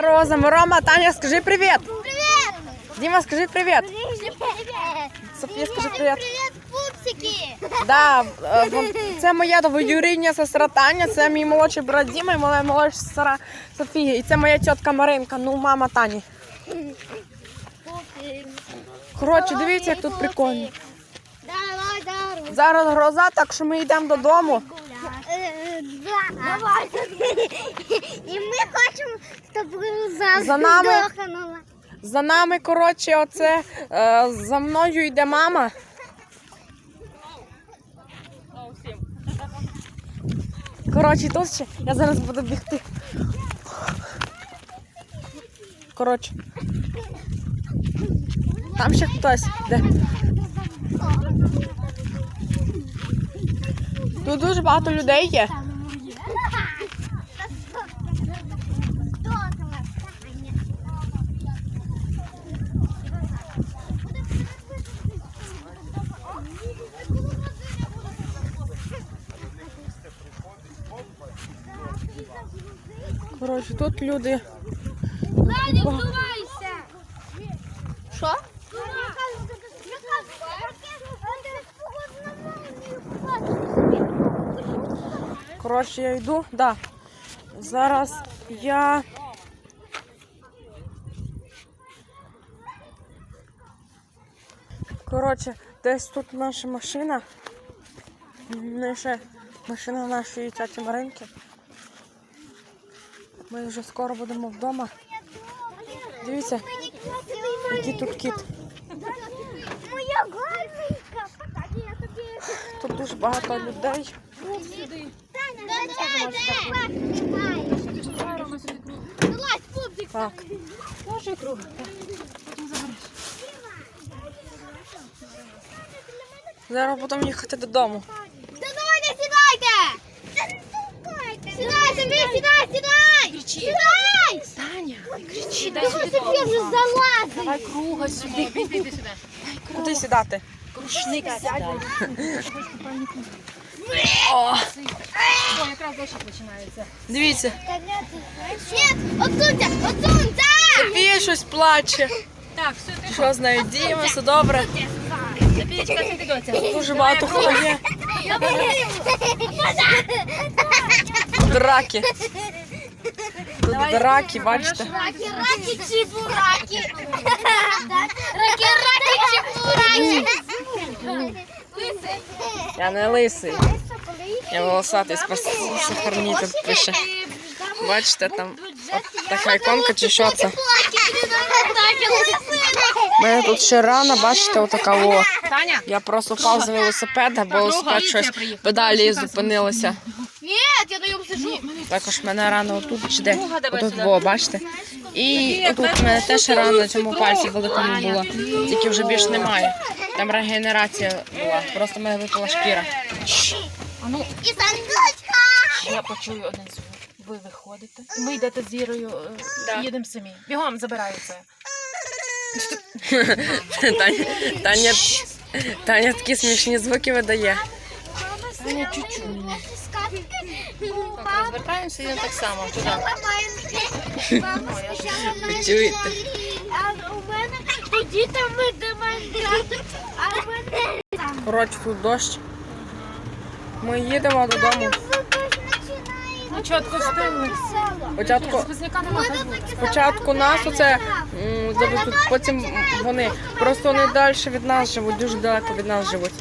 Роза, Рома, Таня, скажи привіт. Привет! Діма, скажи привіт. Привет! Софія, скажи. Привет, пупсики! Да, е, це моя двоюрідня сестра Таня, це мій молодший брат Діма і моя молодша сестра Софія. І це моя тітка Маринка, ну мама Тані. Коротше, дивіться, як тут прикольно. Зараз гроза, так що ми йдемо додому. Давай. І ми хочемо, щоб за, За нами. здохнула. За нами, коротше, оце е, за мною йде мама. Коротше, тут ще я зараз буду бігти. Коротше. Там ще хтось. Де? Тут дуже багато людей є. Хто там? Коротше, тут люди. Вдувайся! Що? Коротше, я йду. Да. Зараз я. Коротше, десь тут наша машина. Ще машина нашої тяті Маринки. Ми вже скоро будемо вдома. Дивіться, який тут кіт. Моя гарненька. Тут дуже багато людей. Залазь, пупсик. Так. Зараз будемо їхати додому. Давайте сідайте! Сідай, собі, сідай, сідай! Сюди собі вже залазить! Давай круга сюди. Іди, сюди. Куди сідати? Рушник сядай. О, О, якраз дощ починається. дивіться, отсунься, отсунься! Софія щось плаче. Так, все, ти Що з нею діємо, все добре. Софієчка, це ти доця. Дуже багато хто є. Драки. Тут драки, бачите. Раки, раки, чебураки! Раки, раки, чебураки! Я не лисий. Я волосатий, сохраніть тут пише. Бачите, там от така іконка чи що це. У мене тут ще рана, бачите, отака о. Таня, Я просто впав з велосипеда, бо велосипед щось педалі зупинилося. Ні, я на ньому сижу. Також в мене рана отут чи де. давай Отут було, бачите? І отут в мене теж рана на цьому пальці великому була. Тільки вже більш немає. Там регенерація була. Просто в мене випала шкіра. І сандочка! я почую один звук. Ви виходите. І ми йдете з Ірою, е, їдемо самі. Бігом забираю це. Таня, Таня, Таня такі смішні звуки видає. Таня, чуть-чуть. Папа, Розвертаємося і так само. Туди. Ви чуєте? А у мене тоді там ми демонстрати, а в мене там. Коротше, тут дощ. Ми їдемо додому. Чітко встигли. Спочатку, спочатку нас оце м, завезуть, потім вони. Просто вони далі від нас живуть, дуже далеко від нас живуть.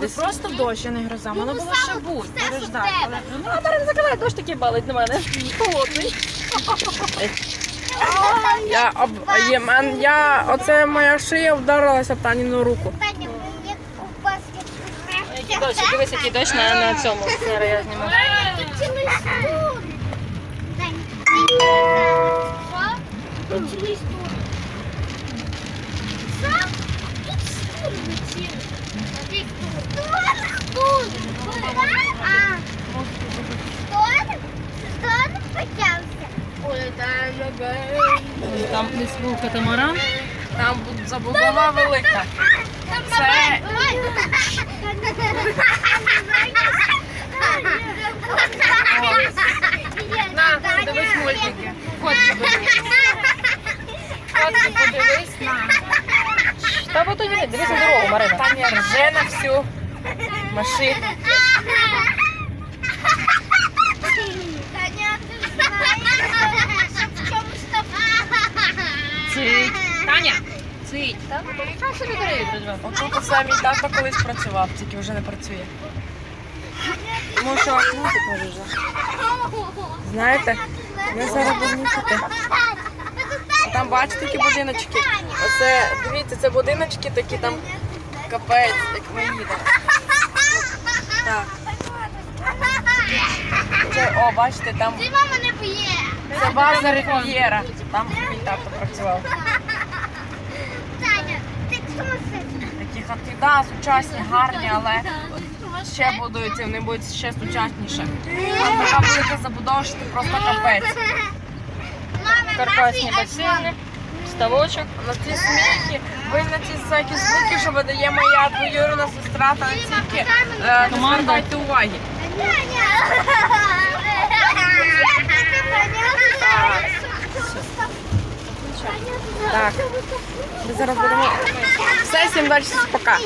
Якби просто дощ, а не гроза. Мало було ще бути, переждати. Ну, а зараз закривай, дощ такий балить на мене. Холодний. Я, об, є, мен, я, оце моя шия вдарилася в Таніну руку. Який дощ, дивись, який дощ на, на цьому. Зараз я зніму. Що? Що? Там десь був катамаран. Там забудова велика. Це-. На, дивись мультики. От подивись. От подивись на. Та бо не дивись на дорогу, Марина. Таня рже на всю машину. Там собі дороги Отут оце тато колись працював, тільки вже не працює. Тому що може вже. Знаєте, ми зараз будемо їхати. Там бачите, які будиночки. Оце, дивіться, це будиночки такі там капець, як ми їдемо. Так. Це, о, бачите, там не це база Рів'єра. Там мій тато працював. Таня, ти сумасшедша. Хати, да, сучасні, гарні, але ще будуються, вони будуть ще сучасніше. Там така велика забудова, що це просто капець. Каркасні басейни. Ставочок. На ці сміхи, ви на ці всякі звуки, що видає моя двоюрідна сестра та тільки е, не звертайте уваги. Так. Ми зараз будемо. Все, всім бачимось, пока.